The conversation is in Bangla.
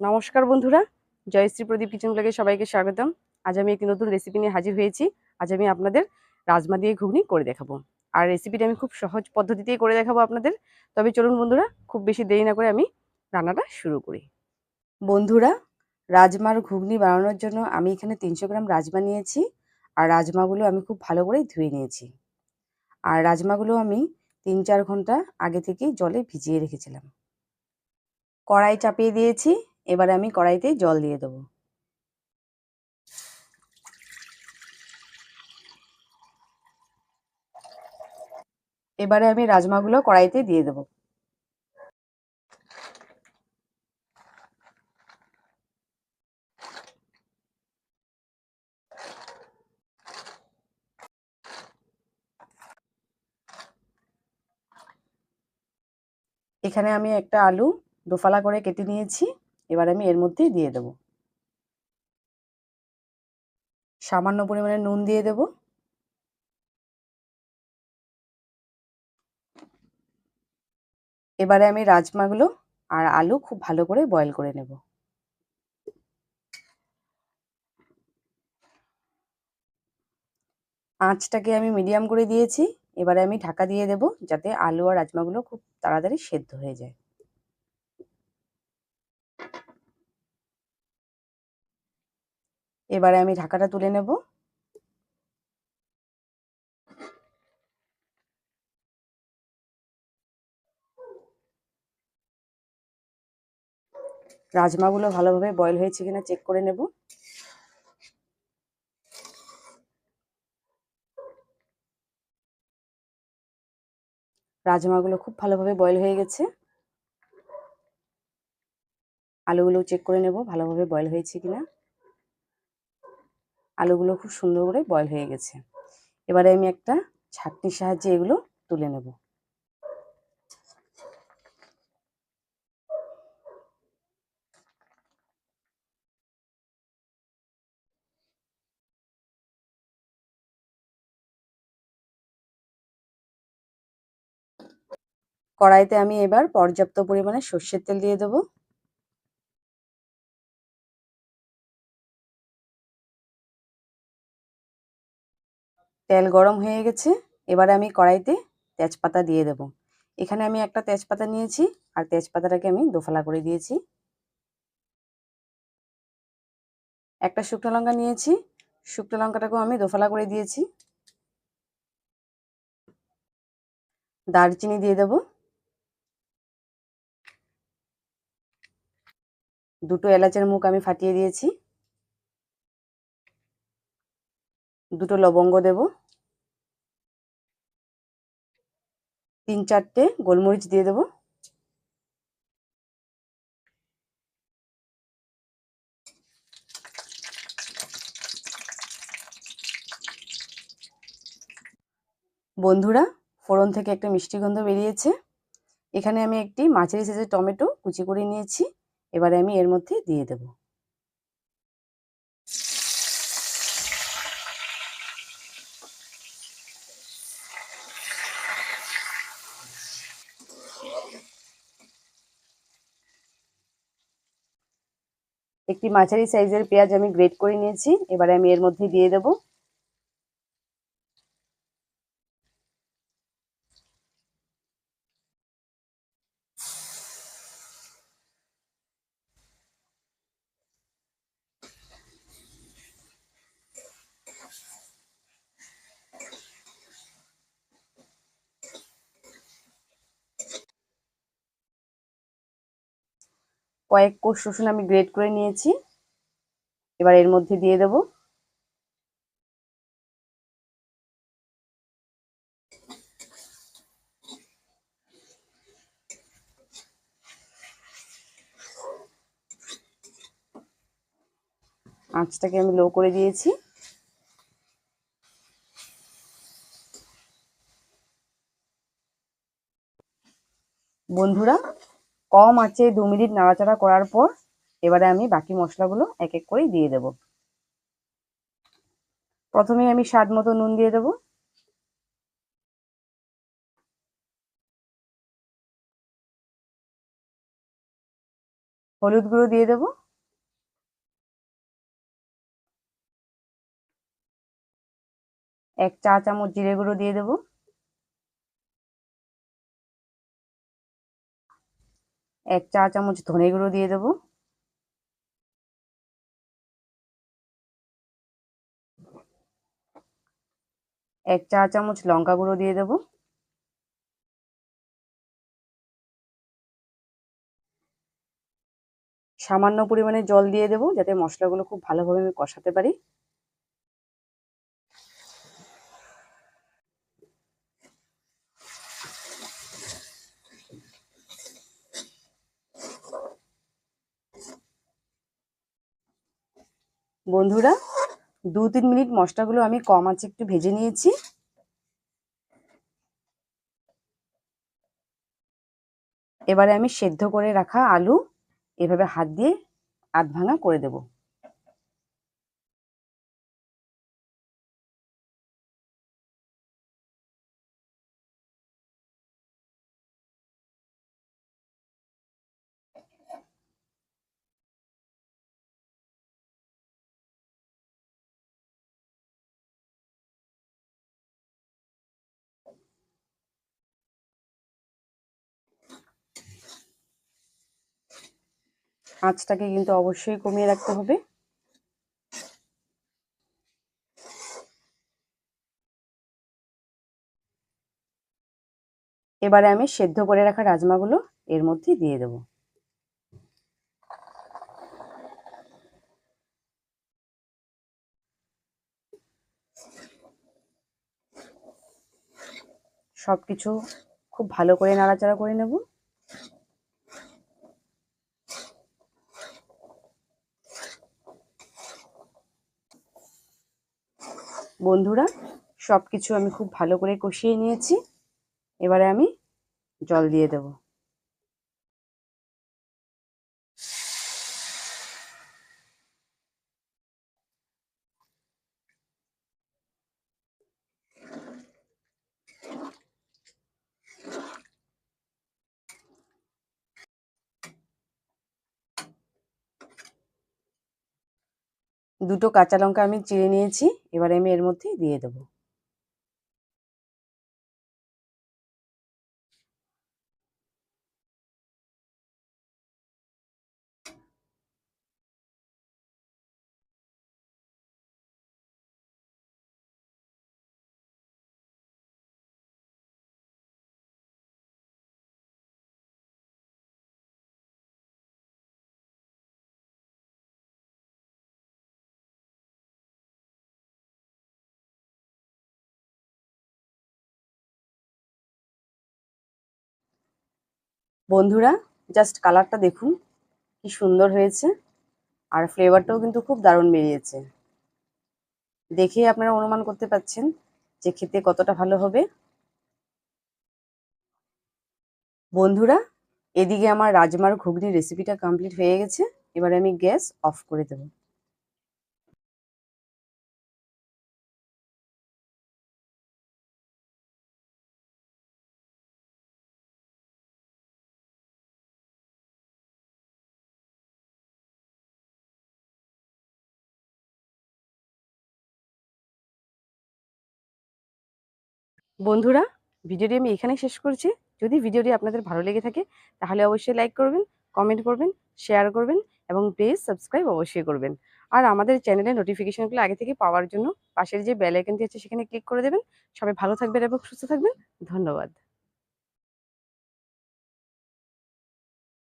নমস্কার বন্ধুরা জয়শ্রী প্রদীপ কিচেন ব্লগে সবাইকে স্বাগতম। আজ আমি একটি নতুন রেসিপি নিয়ে হাজির হয়েছি। আজ আমি আপনাদের রাজমা দিয়ে ঘুগনি করে দেখাবো। আর রেসিপিটা আমি খুব সহজ পদ্ধতিতেই করে দেখাবো আপনাদের। তবে চলুন বন্ধুরা, খুব বেশি দেরি না করে আমি রান্নাটা শুরু করি। বন্ধুরা, রাজমার ঘুগনি বানানোর জন্য আমি এখানে তিনশো গ্রাম রাজমা নিয়েছি। আর রাজমাগুলো আমি খুব ভালো করে ধুয়ে নিয়েছি। আর রাজমাগুলো আমি তিন চার ঘণ্টা আগে থেকেই জলে ভিজিয়ে রেখেছিলাম। কড়াই চাপিয়ে দিয়েছি। এবারে আমি কড়াইতে জল দিয়ে দেবো। এবারে আমি রাজমাগুলো কড়াইতে দিয়ে দেবো। এখানে আমি একটা আলু দোফালা করে কেটে নিয়েছি। এবার আমি এর মধ্যে দিয়ে দেব। সামান্য পরিমাণে নুন দিয়ে দেব। এবারে আমি রাজমাগুলো আর আলু খুব ভালো করে বয়েল করে নেব। আঁচটাকে আমি মিডিয়াম করে দিয়েছি। এবারে আমি ঢাকা দিয়ে দেব যাতে আলু আর রাজমাগুলো খুব তাড়াতাড়ি সেদ্ধ হয়ে যায়। এবারে আমি ঢাকাটা তুলে নেব। রাজমাগুলো ভালোভাবে বয়েল হয়েছে কিনা চেক করে নেব। রাজমাগুলো খুব ভালোভাবে বয়েল হয়ে গেছে। আলুগুলো চেক করে নেব ভালোভাবে বয়েল হয়েছে কিনা। আলুগুলো খুব সুন্দর করে বয়েল হয়ে গেছে। এবারে আমি একটা ছাঁকনির সাহায্যে এগুলো তুলে নেব। কড়াইতে আমি এবার পর্যাপ্ত পরিমাণে সর্ষের তেল দিয়ে দেবো। তেল গরম হয়ে গেছে, এবারে আমি কড়াইতে তেজপাতা দিয়ে দেব। এখানে আমি একটা তেজপাতা নিয়েছি, আর তেজপাতাটাকে আমি দোফালা করে দিয়েছি। একটা শুকনো লঙ্কা নিয়েছি, শুকনো লঙ্কাটাকেও আমি দোফালা করে দিয়েছি। দারচিনি দিয়ে দেব। দুটো এলাচের মুখ আমি ফাটিয়ে দিয়েছি। দুটো লবঙ্গ দেব। তিন চারটে গোলমরিচ দিয়ে দেব। বন্ধুরা, ফোড়ন থেকে একটা মিষ্টি গন্ধ বেরিয়েছে। এখানে আমি একটি মাছের সাইজের টমেটো কুচি করে নিয়েছি। এবারে আমি এর মধ্যে দিয়ে দেবো। একটি মাঝারি সাইজের পেঁয়াজ আমি গ্রেট করে নিয়েছি। এবারে আমি এর মধ্যে দিয়ে দেব। কয়েক কোষ রসুন আমি গ্রেট করে নিয়েছি। এবার এর মধ্যে দিয়ে দেব। আঁচটাকে আমি লো করে দিয়েছি। বন্ধুরা কম আঁচে দু মিনিট নাড়াচাড়া করার পর এবারে আমি বাকি মশলাগুলো এক এক করে দিয়ে দেব। প্রথমে আমি স্বাদ মতো নুন দিয়ে দেবো। হলুদ গুঁড়ো দিয়ে দেবো। এক চা চামচ জিরে গুঁড়ো দিয়ে দেবো। এক চা চামচ ধনে গুঁড়ো দিয়ে দেবো। এক চা চামচ লঙ্কা গুঁড়ো দিয়ে দেবো। সামান্য পরিমাণে জল দিয়ে দেবো যাতে মশলাগুলো খুব ভালোভাবে আমি কষাতে পারি। বন্ধুরা, দু তিন মিনিট মশলাগুলো আমি কম আছে একটু ভেজে নিয়েছি। এবারে আমি সেদ্ধ করে রাখা আলু এভাবে হাত দিয়ে আধ ভাঙা করে দেব। আঁচটাকে কিন্তু অবশ্যই কমিয়ে রাখতে হবে। এবারে আমি সেদ্ধ করে রাখা রাজমাগুলো এর মধ্যে দিয়ে দেব। সবকিছু খুব ভালো করে নাড়াচাড়া করে নেব। বন্ধুরা সব কিছু আমি খুব ভালো করে কষিয়ে নিয়েছি। এবারে আমি জল দিয়ে দেব। দুটো কাঁচা লঙ্কা আমি চিড়ে নিয়েছি এবারে আমি এর মধ্যে দিয়ে দেবো। বন্ধুরা জাস্ট কালারটা দেখুন, কি সুন্দর হয়েছে। আর ফ্লেভারটাও কিন্তু খুব দারুণ বেরিয়েছে। দেখে আপনারা অনুমান করতে পাচ্ছেন যে খেতে কতটা ভালো হবে। বন্ধুরা, এদিকে আমার রাজমার ঘুগনির রেসিপিটা কমপ্লিট হয়ে গেছে। এবারে আমি গ্যাস অফ করে দেবো। বন্ধুরা, ভিডিওটি আমি এখানেই শেষ করছি। যদি ভিডিওটি আপনাদের ভালো লেগে থাকে, তাহলে অবশ্যই লাইক করবেন কমেন্ট করবেন শেয়ার করবেন এবং প্লিজ সাবস্ক্রাইব অবশ্যই করবেন। আর আমাদের চ্যানেলের নোটিফিকেশনগুলো আগে থেকে পাওয়ার জন্য পাশের যে বেল আইকনটি আছে, সেখানে ক্লিক করে দেবেন। সবাই ভালো থাকবেন এবং সুস্থ থাকবেন। ধন্যবাদ।